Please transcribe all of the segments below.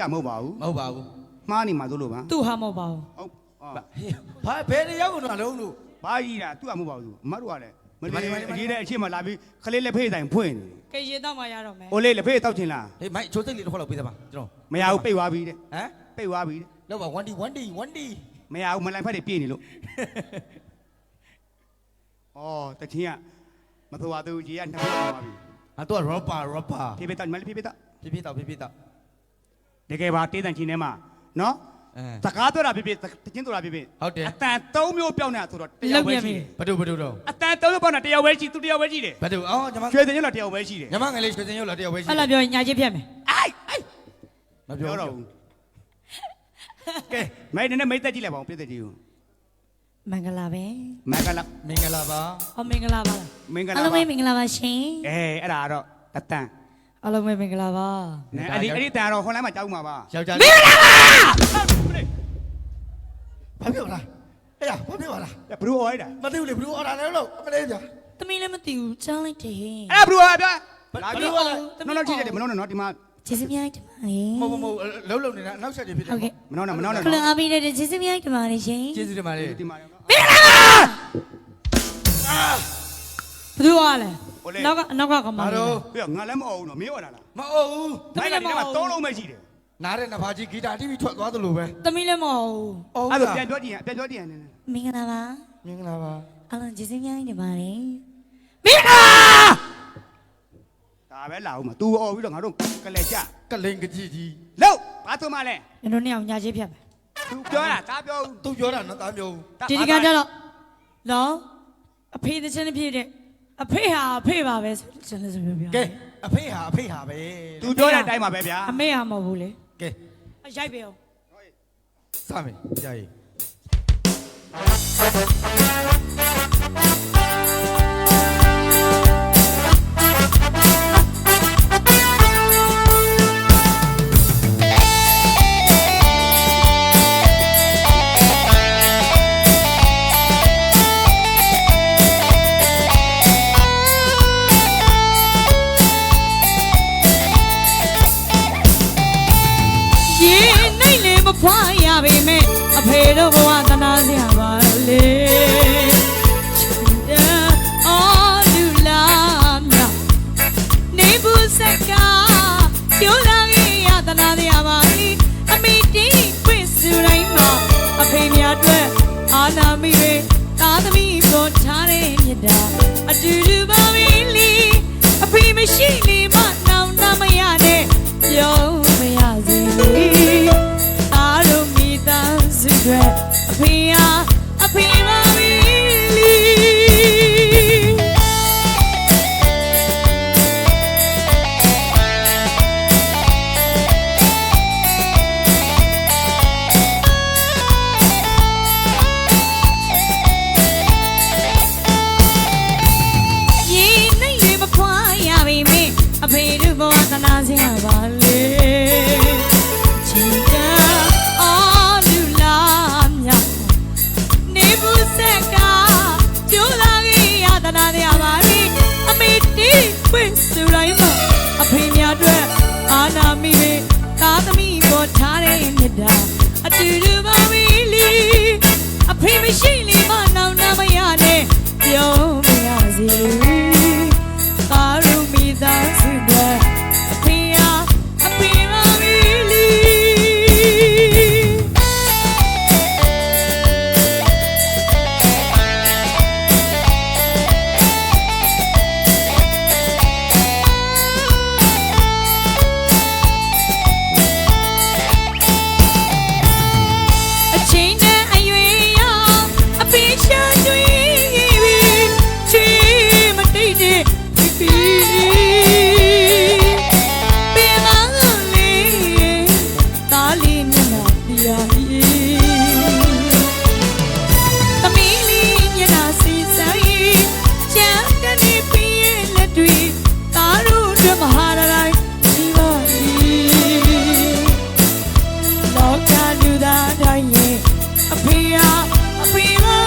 ရမဟုတ်ပါဘူးမဟုတ်ပါဘူးမှားနေမှာသို့လို့ပါသူ့ဟာမဟုတ်ပါဘူးဟုတ်အော်ဘာဘယ်တယောက်ကတော့လုံးလို့ဘာကြီးတာသူ့အမှုပါဘူးအမတို့ကလည်းမဒီမှာလေးဒီမှာဒီမှာအကြီးတဲ့အချင်းမှလာပြီးခလေးလက်ဖေးတိုင်ဖွင့်နေကဲရေတော့မှရတော့မယ်အိုလေးလက်ဖေးတောက်ချင်လားဟေးမိုက်ချိုးစိတ်လေးတစ်ခွက်လောက်ပေးသပါကျွန်တော်မရဘူးပိတ်သွားပြီတဲ့ဟမ်ပိတ်သွားပြီတဲ့လောက်ပါ 1D 1D 1D မရဘူးမလိုက်ဖက်တွေပြေးနေလို့ဩတချင်းကမတော်ပါဘူးကြီးကနှစ်ဖက်သွားပြီအတော့ rapper rapper ဖေးဖေးတောက်မလေးဖေးဖေးတောက်ပြပြတော့ပြပြတော့ တကယ်ပါတေးတန်ချင်းထဲမှာနော်အဲစကားပြောတာဖြစ်ဖြစ်တချင်းပြောတာဖြစ်ဖြစ်ဟုတ်တယ်အတန်၃မျိုးပြောင်းနေတာဆိုတော့တယောက်ပဲရှိတယ်ဘဒုဘဒုတော့အတန်၃မျိုးပြောင်းတာတယောက်ပဲရှိသူတယောက်ပဲရှိတယ်ဘဒုအော်ညီမရွှေတင်ရတော့တယောက်ပဲရှိတယ်ညီမငယ်လေးရွှေစင်ရုပ်လာတယောက်ပဲရှိအဲ့လိုပြောရင်ညာချင်းဖြတ်မယ်အိုက်အိုက်မပြောပြောတော့တော့ဘူးဘူးကဲမိုင်းနဲ့မိတ်သက်ကြည့်လိုက်ပါဦးပြည့်သက်ကြည့်ဦးမင်္ဂလာပဲမင်္ဂလာမင်္ဂလာပါအော်မင်္ဂလာပါလားမင်္ဂလာအားလုံးပါပဲမင်္ဂလာပါရှင်အဲအဲ့ဒါကတော့တတန် အားလုံးပဲမင်္ဂလာပါနဲအဲ့ဒီအဲ့ဒီတန်ကတော့ဟွန်လိုင်းမှာကြောက်မှာပါယောက်ျားမင်္ဂလာပါဘာပြောလားအေးဘာပြောလားဘလူးအော်ရတာမသိဘူးလေဘလူးအော်ဒါလည်းလို့အမလေးကြာသမီးလည်းမသိဘူးကြားလိုက်တယ်အဲ့ဒါဘလူးအော်ဗျာလာလာပြီးပြီးတော့နော်နော်ကြည့်တယ်မနော်နော်ဒီမှာကျေးဇူးများတင်ပါတယ်မဟုတ်မဟုတ်လုံးလုံးနေတာနောက်ဆက်တွေဖြစ်တယ်ဟုတ်ကဲ့မနော်နော်မနော်နော်ခလအားပေးတဲ့ကျေးဇူးများတင်ပါတယ်ရှင်ကျေးဇူးတင်ပါတယ်ဒီမှာရောမင်္ဂလာပါဘယ်သူ ကလဲနောက်ကနောက်ကကမဘာတော့ပြငါလည်းမအော်ဘူးနော်မင်းအော်လာလားမအုပ်ဘူးမိုင်းကဒီမှာသုံးလုံးပဲရှိတယ်နားတဲ့နဖာကြီးဂီတာတီးပြီးထွက်သွားသလိုပဲသမီးလည်းမဟုတ်ဘူးအော်အဲ့ဒါပြန်ပြောကြည့်ရင်ပြန်ပြောကြည့်ရင်နည်းနည်းမင်္ဂလာပါမင်္ဂလာပါအားလုံးကျေးဇူးများတင်ပါတယ်မင်္ဂလာဒါပဲလာဦးမှာ तू အော်ပြီးတော့ငါတို့ကလေးကြကလိန်ကကြီးကြီးလို့ဘာသူမလဲ ကျွန်တော်နှစ်ယောက်ညာချင်းဖြတ်မယ် तू ပြောတာဒါပြောဦးသူပြောတာနော်သားမျိုးဒီဒီကကြတော့နော်အဖေတစ်ချင်းတစ်ဖြစ်တဲ့ အဖေဟာအဖေပါပဲဆိုကျွန်တော်ဆိုပြောပြကဲအဖေဟာအဖေဟာပဲ तू ပြောတဲ့အတိုင်းပါပဲဗျာအမေဟာမဟုတ်ဘူးလေကဲအရိုက်ပဲအောင်စမယ်ကြာရီရေ တို့ဘဝသနာစရာပါလေချစ်တဲ့အော်လူလာမြနေဘူးစက်ကပြောလာခဲ့ရသနာစရာပါလေအမေတီးခွင့်စူတိုင်းမှာအဖေများအတွက်အာနာမိပဲသားသမီးပေါ်ထားတဲ့မြတ်တာအတူတူပါပဲလေအဖေမရှိလေမနော တဲ့ ပြ၏သမီးလေးမျက်နှာစီဆိုင်ချမ်းတနေပြည့်လက်တွေကားတို့တွင်မဟာရတိုင်းရှိပါ၏လောကလူသားတိုင်းရဲ့အဖေဟာအဖေဟာ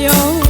ပြုံး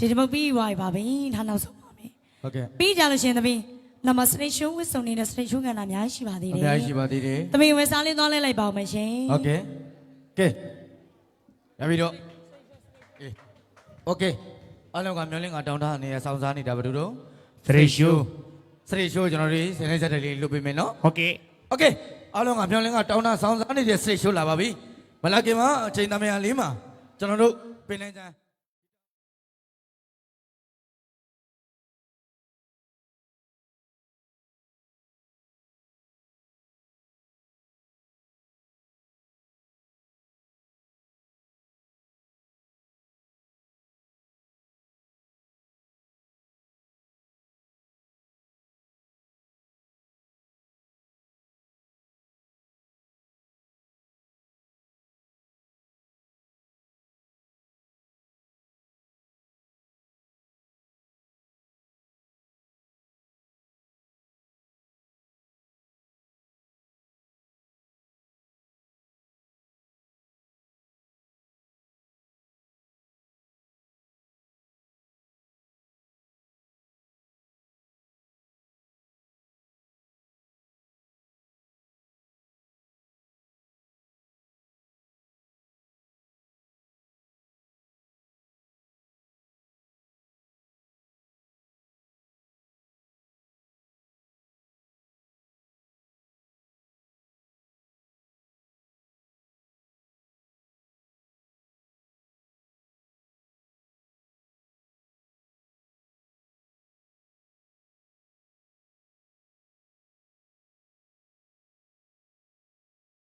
ဒီတစ်ပုတ်ပြီးသွားပြီပါဘင်းထားနောက်ဆုံးပါမယ် ဟုတ်ကဲ့ ပြီးကြလို့ရှရင်သမီးနမစတိတ်ရှိုးဝစ်စုံနေတဲ့စတိတ်ရှိုးကန်တာအများကြီးရှိပါသေး အ တယ် များကြီးရှိပါသေးတယ် သမီးဝယ်စားလေးသွားလဲလိုက်ပါဦးမယ်ရှင် ဟုတ်ကဲ့ကဲရပြီတော့အေးโอเคအားလုံးကမျောလင်းကတောင်းထားနေရစောင်းစားနေတာဘယ်လိုတော့စရိရှိုးစရိရှိုးကျွန်တော်တို့စနေစက်တယ်လေးလုပ်ပေးမယ်နော် ဟုတ်ကဲ့ โอเคအားလုံးကမျောလင်းကတောင်းထားစောင်းစားနေတဲ့စရိရှိုးလာပါပြီမလာခင်မှာအချိန်သမယလေးမှာကျွန်တော်တို့ပင်လန်းချမ်း